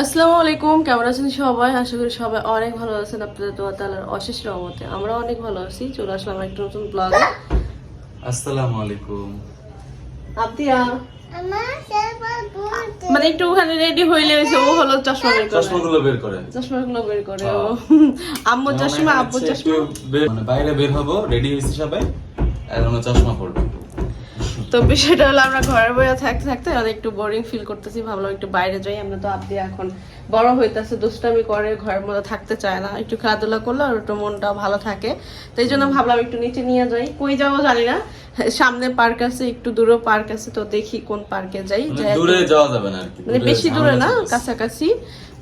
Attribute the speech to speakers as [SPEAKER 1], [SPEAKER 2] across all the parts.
[SPEAKER 1] আসসালামু আলাইকুম কেমন আছেন সবাই? আশা করি সবাই অনেক ভালো আছেন আপনাদের দোয়া তালার অশেষ রহমতে। আমরা অনেক ভালো আছি চলে আসলাম একটা নতুন ব্লগে
[SPEAKER 2] আসসালামু আলাইকুম।
[SPEAKER 1] আতিয়া মানে একটু ওখানে রেডি হইলে হয়েছে ও হলো চশমা বের করে।
[SPEAKER 2] চশমাগুলো বের করে।
[SPEAKER 1] চশমাগুলো বের করে ও।
[SPEAKER 2] হ্যাঁ।
[SPEAKER 1] আম্মু চশমা আব্বু চশমা?
[SPEAKER 2] মানে বাইরে বের হব রেডি হয়েছি সবাই এখন চশমা পড়বে।
[SPEAKER 1] তো বিষয়টা হলো আমরা ঘরে বসে থাকতে থাকতে অনেক একটু বোরিং ফিল করতেছি ভাবলাম একটু বাইরে যাই আমরা তো আপনি এখন বড় হইতেছে দুষ্টামি করে ঘরের মধ্যে থাকতে চায় না। একটু খেলাধুলা করলে আর একটু মনটাও ভালো থাকে। তো এই জন্য ভাবলাম একটু নিচে নিয়ে যাই। কই যাব জানি না। সামনে পার্ক আছে একটু দূরেও পার্ক আছে তো দেখি কোন পার্কে যাই।
[SPEAKER 2] মানে দূরে যাওয়া যাবে না
[SPEAKER 1] মানে বেশি দূরে না কাছাকাছি।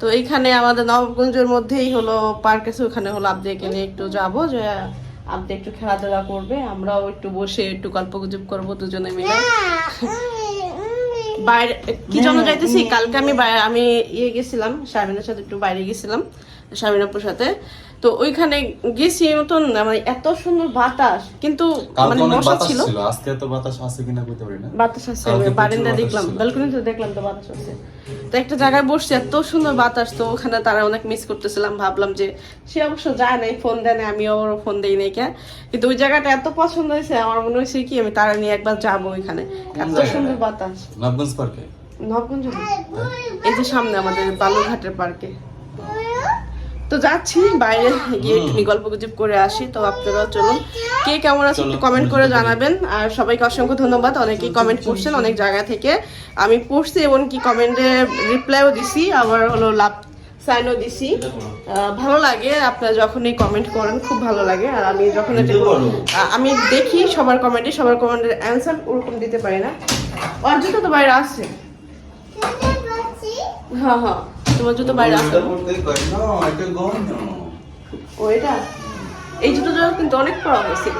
[SPEAKER 1] তো এখানে আমাদের নবগঞ্জের মধ্যেই হলো পার্ক আছে ওখানে হলো আপদেরকে নিয়ে একটু যাব যে আপনি একটু খেলাধুলা করবে আমরাও একটু বসে একটু গল্প গুজব করব দুজনে মিলে। বাইরে কি জন্য যাইতেছি? কালকে আমি আমি ইয়ে গেছিলাম শারমিনের সাথে একটু বাইরে গেছিলাম শারমিনাপুর সাথে। তো ওইখানে গেছি মতন মানে এত সুন্দর বাতাস কিন্তু মানে মশা ছিল।
[SPEAKER 2] আজকে তো বাতাস আছে কিনা বলতে পারি না।
[SPEAKER 1] বাতাস আছে বারান্দা দেখলাম। ব্যালকনিতে দেখলাম তো বাতাস আছে। তো একটা জায়গায় বসছে এত সুন্দর বাতাস তো ওখানে তারা অনেক মিস করতেছিলাম। ভাবলাম যে সে অবশ্য যায় নাই ফোন দেয় না আমিও ওর ফোন দেই নাই কে। কিন্তু ওই জায়গাটা এত পছন্দ হয়েছে আমার মনে হয়েছে কি আমি তারা নিয়ে একবার যাব ওইখানে। এত সুন্দর বাতাস।
[SPEAKER 2] নবগঞ্জ পার্কে
[SPEAKER 1] নবগঞ্জ এই যে সামনে আমাদের বালুরঘাটের পার্কে তো যাচ্ছি বাইরে গিয়ে একটু গল্প গুজব করে আসি। তো আপনারাও চলুন। কে কেমন আছে একটু কমেন্ট করে জানাবেন। আর সবাইকে অসংখ্য ধন্যবাদ। অনেকেই কমেন্ট করছেন অনেক জায়গা থেকে। আমি পড়ছি এবং কি কমেন্টে রিপ্লাইও দিছি আবার হলো লাভ সাইনও দিছি। ভালো লাগে আপনারা যখন এই কমেন্ট করেন খুব ভালো লাগে। আর আমি যখন এটা আমি দেখি সবার কমেন্টে সবার কমেন্টের অ্যান্সার ওরকম দিতে পারি না। আর জুতো তো বাইরে আছে? হ্যাঁ হ্যাঁ। তোমার জুতো বাইরে
[SPEAKER 2] গন
[SPEAKER 1] ও এটা? এই জুতো জোড়া কিন্তু অনেক পড়া হয়েছে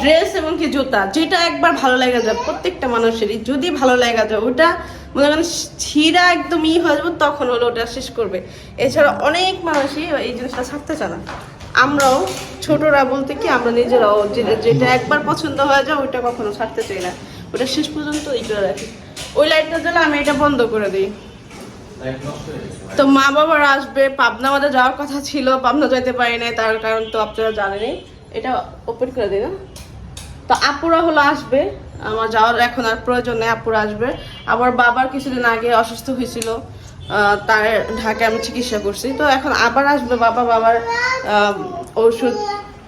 [SPEAKER 1] ড্রেস এবং কি জুতা যেটা একবার ভালো লাগা যায় প্রত্যেকটা মানুষেরই। যদি ভালো লাগা যায় ওটা মনে করেন ছিঁড়া একদম ই হয়ে যাবে তখন হলো ওটা শেষ করবে। এছাড়া অনেক মানুষই এই জিনিসটা ছাড়তে চায় না। আমরাও ছোটরা বলতে কি আমরা নিজেরাও যেটা একবার পছন্দ হয়ে যায় ওইটা কখনো ছাড়তে চাই না। ওটা শেষ পর্যন্ত এই করে রাখি। ওই লাইটটা জ্বলে আমি এটা বন্ধ করে দিই। তো মা বাবারা আসবে পাবনা আমাদের যাওয়ার কথা ছিল পাবনা যেতে পারি নাই তার কারণ তো আপনারা জানেনই। এটা ওপেন করে দিই না। তো আপুরা হলো আসবে আমার যাওয়ার এখন আর প্রয়োজন নেই আপুরা আসবে। আমার বাবার কিছুদিন আগে অসুস্থ হয়েছিল তার ঢাকায় আমি চিকিৎসা করছি। তো এখন আবার আসবে বাবা বাবার ওষুধ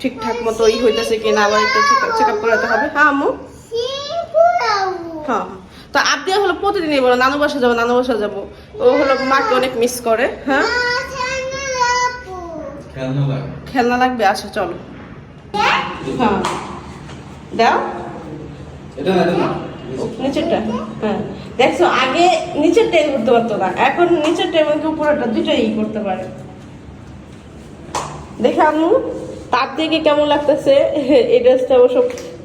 [SPEAKER 1] ঠিকঠাক মতো ই হইতেছে কিনা আবার একটু চেক আপ করাতে হবে। হ্যাঁ আম্মু? হ্যাঁ হ্যাঁ। তো আপনি হলো প্রতিদিনই বলো নানু বাসা যাব নানু বাসা যাব। ও হলো মাকে অনেক মিস করে হ্যাঁ?
[SPEAKER 2] খেলনা
[SPEAKER 1] লাগবে। আসো চলো। হ্যাঁ। দাও। নিচেরটা হ্যাঁ। দেখছ আগে নিচেরটাই করতে পারতো না এখন নিচের এবং কি উপরেরটা দুইটাই করতে পারে। দেখে আম্মু তার থেকে কেমন লাগতেছে? এই ড্রেসটা অবশ্য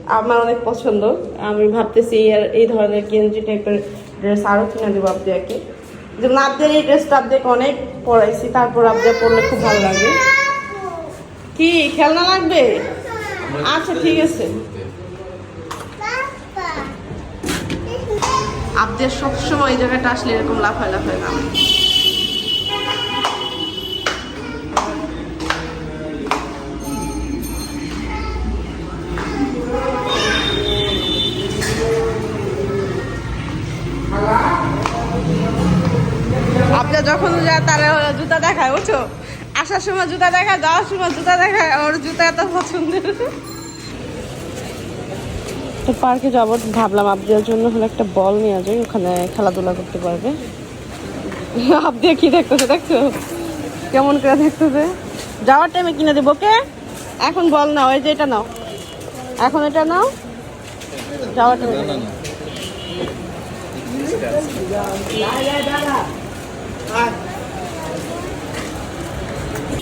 [SPEAKER 1] আমার অনেক পছন্দ। আমি ভাবতেছি এই- ধরনের গেঞ্জি টাইপের ড্রেস আরও কিনে দেবো আপদিয়াকে যেমন আপনার এই ড্রেসটা আপনাকে অনেক পরাইছি, তারপর আপনি পরলে খুব ভালো লাগে। কি, খেলনা লাগবে? আচ্ছা ঠিক আছে। আপনার সবসময় এই জায়গাটা আসলে এরকম লাফায় লাফায় না আপনার যখন যায় তারা জুতা দেখায় বুঝছ আসার সময় জুতা দেখায় যাওয়ার সময় জুতা দেখায় ওর জুতা এত পছন্দের। তো পার্কে যাব ভাবলাম আবদিয়ার জন্য হলে একটা বল নিয়ে যাই ওখানে খেলাধুলা করতে পারবে। আবদিয়া কি দেখতেছে দেখছ? কেমন করে দেখতেছে? যাওয়ার টাইমে কিনে দেবো কে এখন বল নাও এই যে এটা নাও। এখন এটা নাও। যাওয়ার টাইমে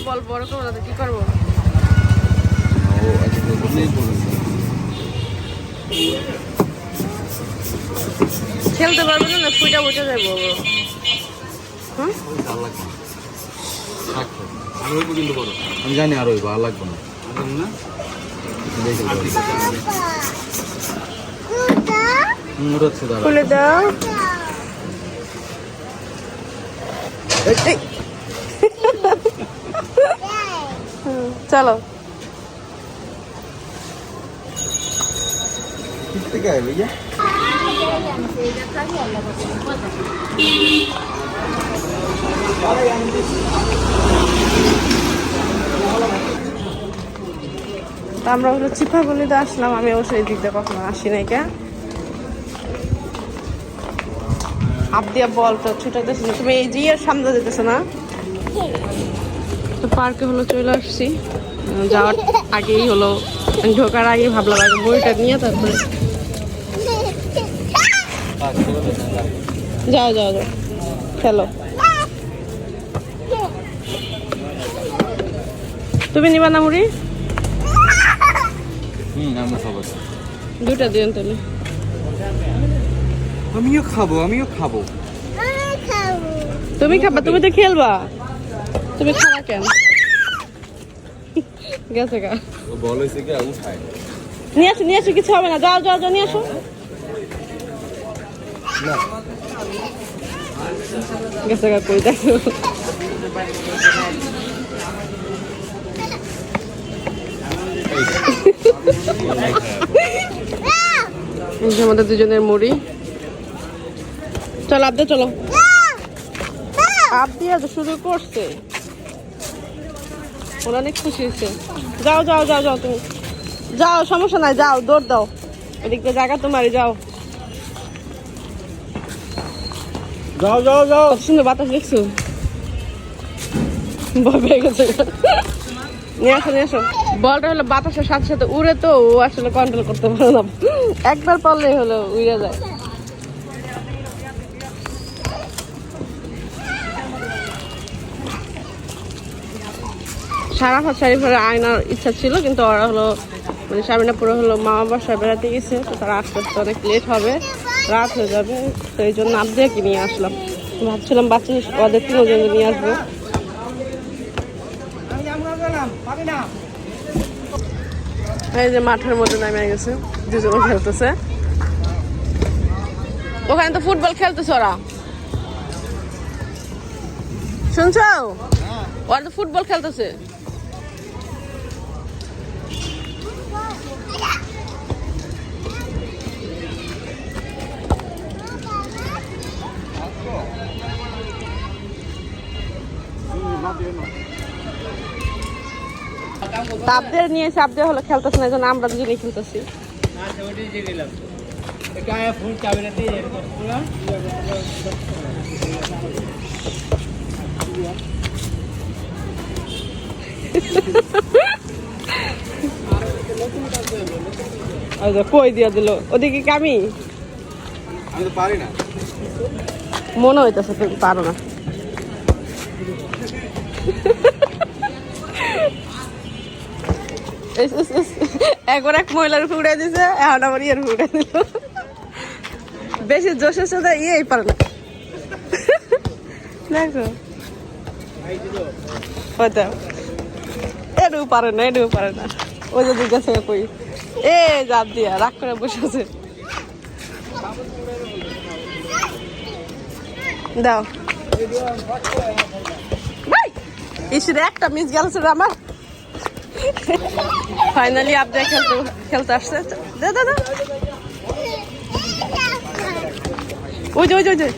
[SPEAKER 1] বল বড় করব কি করব? খেলতে পারবে না না ফুইটা বুঝে যাব
[SPEAKER 2] আমি জানি আর ওই ভালো লাগবে না।
[SPEAKER 1] খুলে দাও। চলো
[SPEAKER 3] कितने का है भैया
[SPEAKER 1] তো আমরা হলো চিপা গলিতে আসলাম আমি অবশ্য এই দিক দিয়ে কখনো আসি নাই কে হাত দিয়া বল তো ছুটাইতেছ না তুমি এই জিয়ের সামনে যেতেছো না? তো পার্কে হলো চলে আসছি। যাওয়ার আগেই হলো ঢোকার আগেই ভাবলাম আগে বইটা নিয়ে তারপরে। যাও যাও যাও। খেলো। তুমি নিবা না মুড়ি? দুটা দিন তাহলে।
[SPEAKER 3] আমিও খাব আমিও খাব।
[SPEAKER 1] তুমি খাবা তুমি তো খেলবা। তুমি খাবা কেন? গেছে গা।
[SPEAKER 2] ও বল হয়েছে কি উঠায়
[SPEAKER 1] নিয়ে আসো নিয়ে আসো কিছু হবে না। যাও যাও যাও নিয়ে আসো। গেছে গা কই দেখো। আমাদের দুজনের মুড়ি। চলো আবদে চলো। আবদি আজ শুরু করছে। ওরা অনেক খুশি হয়েছে। যাও যাও যাও যাও তুমি। যাও সমস্যা নাই যাও দৌড় দাও। এদিক দিয়ে জায়গা তোমারই যাও।
[SPEAKER 3] যাও যাও যাও।
[SPEAKER 1] কত সুন্দর বাতাস দেখছ? ভয় গেছে। নিয়ে আসো নিয়ে আসো। বলটা হলো বাতাসের সাথে সাথে উড়ে তো ও আসলে কন্ট্রোল করতে পারে না। একবার পড়লেই হলো উড়ে যায়। সারা হাত শাড়ি পরে আয়নার ইচ্ছা ছিল, কিন্তু ওরা হলো মানে স্বামীনা পুরো হলো মা বাসায় বেড়াতে গেছে, তো তারা আসতে আসতে অনেক লেট হবে, রাত হয়ে যাবে, তো এই জন্য আবদিয়াকে নিয়ে আসলাম। ভাবছিলাম বাচ্চা ওদের তিনজন নিয়ে আসব। এই যে মাঠের মধ্যে নামে গেছে, দুজন খেলতেছে। ওখানে তো ফুটবল খেলতেছে ওরা। শুনছো? ওরা তো ফুটবল খেলতেছে। তাপদের নিয়ে এসে আপদের হলো খেলতেছে না জন্য আমরা দুজনেই খেলতেছি। যে কই দিয়া দিল? ওদিকে কি আমি?
[SPEAKER 3] তো পারি না।
[SPEAKER 1] মনে হইতেছে তুমি পারো না। একবার এক মহিলার ফুড়ে দিছে, এখন আবার ইয়ের ফুড়ে দিল। বেশি জোশের সাথে ইয়েই পারে না। দেখো। ওইটা এটু পারে না এটু পারে না। ওই যে জিজ্ঞাসা কই এ জাপ দিয়া, রাগ করে বসে আছে। দাও। ইসরে একটা মিস রে আমার। ফাইনালি আপনি খেলতে খেলতে আসছে। দে দে দে। ওই যে ওই যে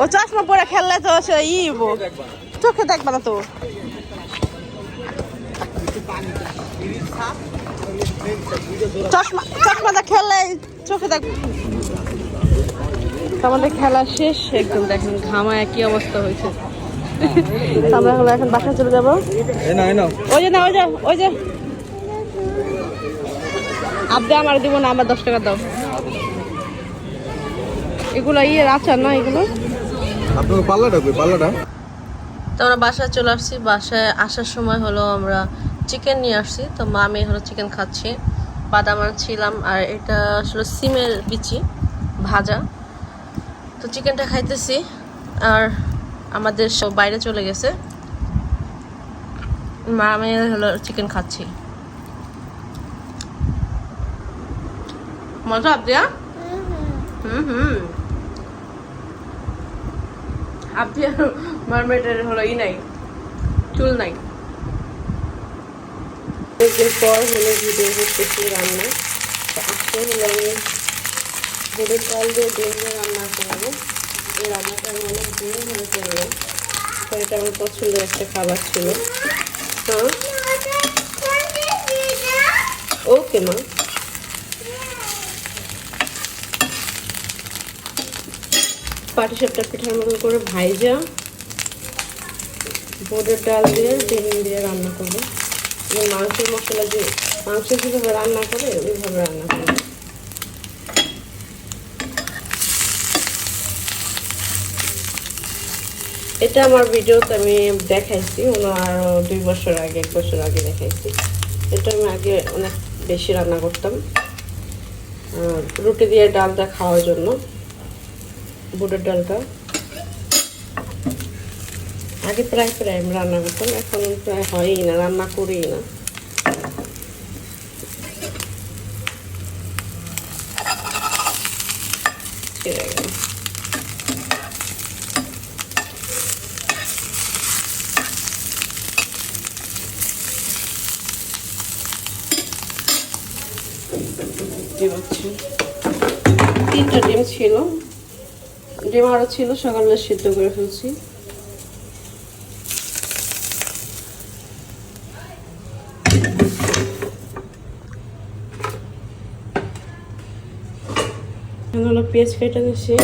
[SPEAKER 1] ও চশমা পরে খেললে তো সে ই চোখে দেখবে না তো। চশমা চশমাটা খেললে চোখে দেখ তো আমাদের খেলা শেষ, একদম দেখেন ঘামায় কি অবস্থা হয়েছে। আমরা হলো এখন বাসায় চলে যাব। ওই যে না ওই যে ওই যে। আপনি আমার দিব না আমার দশ টাকা দাও। এগুলো ইয়ে আচার না এগুলো?
[SPEAKER 3] আপনার পাল্লাটা কই? পাল্লাটা?
[SPEAKER 1] তো আমরা বাসায় চলে আসছি। বাসায় আসার সময় হলো আমরা চিকেন নিয়ে আসছি। তো মা আমি হলো চিকেন খাচ্ছি। বাদাম ছিলাম আর এটা আসলে সিমের বিচি ভাজা। তো চিকেনটা খাইতেছি। আর আমাদের সব বাইরে চলে গেছে। মা, আমি হলো চিকেন খাচ্ছি। মজা আবদিয়া? হুম হুম। আর মারমেটের হলো ই নাই, চুল নাই। পর হলো ভিডিও করতেছি রান্না। আজকে হলো আমি দুধের চাল দিয়ে দিয়ে রান্না করব। রান্নাটা আমি অনেক দিন ধরে করব তো আমার পছন্দের একটা খাবার ছিল। হ্যাঁ ওকে মা। পাটিসাপটা পিঠার মতো করে ভাইজা বোটের ডাল দিয়ে ডিম দিয়ে রান্না করব। মাংসের মশলা দিয়ে মাংস যেভাবে রান্না করে, ওইভাবে রান্না করব। এটা আমার ভিডিওতে আমি দেখাইছি ওনার দুই বছর আগে, এক বছর আগে দেখাইছি। এটা আমি আগে অনেক বেশি রান্না করতাম। রুটি দিয়ে ডালটা খাওয়ার জন্য, বুটের ডালটা। আগে প্রায় প্রায় আমি রান্না করতাম, এখন প্রায় হয়ই না, রান্না করিই না ছেড়ে গেল তিনটা ডিম ছিল। ডিম আরও ছিল সকালে সিদ্ধ করে ফেলছি। হলো পেঁয়াজ কেটে নিচ্ছি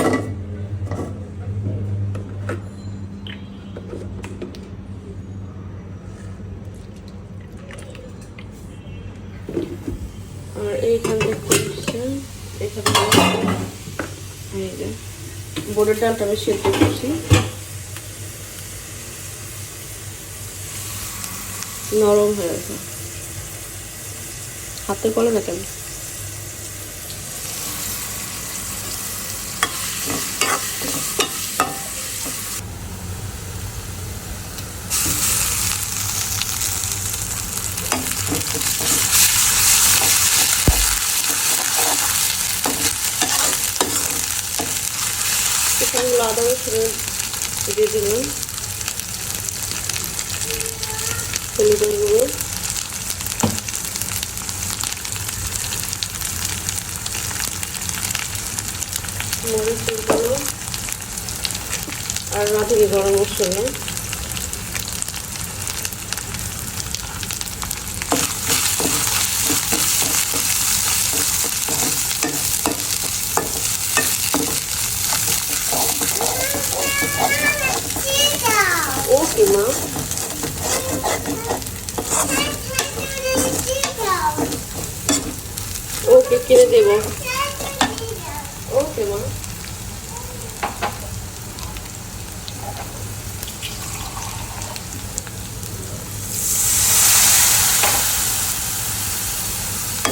[SPEAKER 1] আর এইখান এখানে এই যে বোরের ডালটা আমি সেদ্ধ করছি। নরম হয়ে গেছে। হাতে কলে না কেন? এখানে আদা রসুন দিয়ে দিলাম হলুদের গুঁড়ো মরিচের গুঁড়ো আর রাঁধুনি গরম মশলা মা ওকে কিনে দেব। ওকে মা।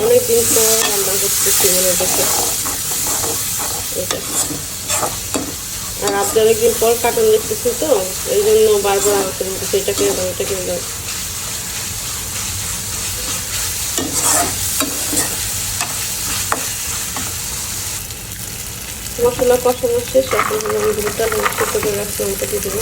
[SPEAKER 1] অনেকদিন পর রান্না করতেছি মনে করছে এটা। আর আপনার একদিন পর কার্টুন দেখতেছি তো, এই জন্য বারবার আমাকে বলতেছে, এটা কিনে দাও এটা কিনে? দাও মশলা কষানো শেষ, এখন আমি দুধটা সেদ্ধ করে রাখছি ওটা দিয়ে দেবো।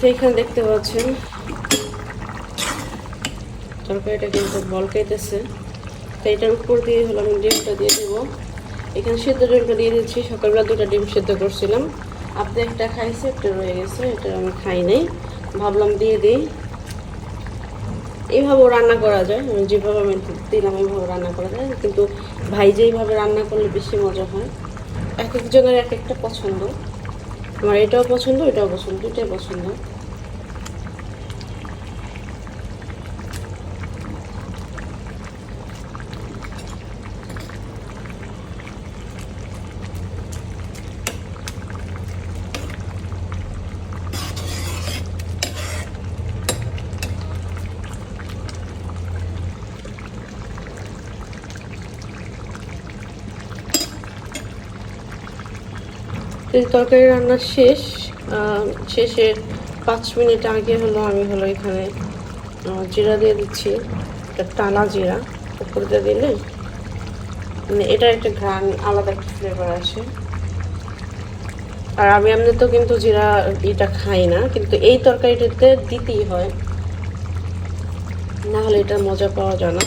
[SPEAKER 1] তো এখানে দেখতে পাচ্ছেন। তরকারিটা কিন্তু বল খাইতেছে। তো এটার উপর দিয়ে হলো আমি ডিমটা দিয়ে দেবো। এখানে সেদ্ধ ডিমটা দিয়ে দিচ্ছি। সকালবেলা দুটো ডিম সেদ্ধ করছিলাম। আপনি একটা খাইছে, একটা রয়ে গেছে। এটা আমি খাই নাই। ভাবলাম দিয়ে দিই। এইভাবেও রান্না করা যায়। আমি যেভাবে আমি দিলাম এইভাবে রান্না করা যায়। কিন্তু ভাই যেইভাবে রান্না করলে বেশি মজা হয়। এক একজনের এক একটা পছন্দ। আমার এটাও পছন্দ এটাও পছন্দ দুটাই পছন্দ। এই তরকারি রান্না শেষ শেষের পাঁচ মিনিট আগে হলো আমি হলো এখানে জিরা দিয়ে দিচ্ছি, একটা টানা জিরা, উপর দিয়ে দিলে মানে এটার একটা ঘ্রাণ, আলাদা একটা ফ্লেভার আসে। আর আমি এমনি তো কিন্তু জিরা এটা খাই না, কিন্তু এই তরকারিটাতে দিতেই হয়। না হলে এটা মজা পাওয়া যায় না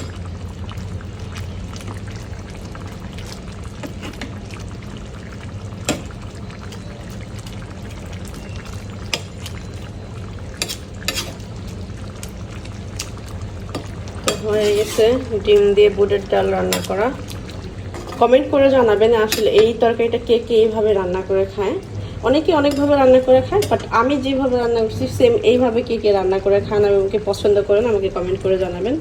[SPEAKER 1] তো হয়ে গেছে, ডিম দিয়ে বুটের ডাল রান্না করা। কমেন্ট করে জানাবেন আসলে এই তরকারিটা কে কে এইভাবে রান্না করে খায়। অনেকে অনেকভাবে রান্না করে খায় বাট আমি যেভাবে রান্না করছি সেম এইভাবে কে কে রান্না করে খান এবং কে পছন্দ করেন আমাকে কমেন্ট করে জানাবেন।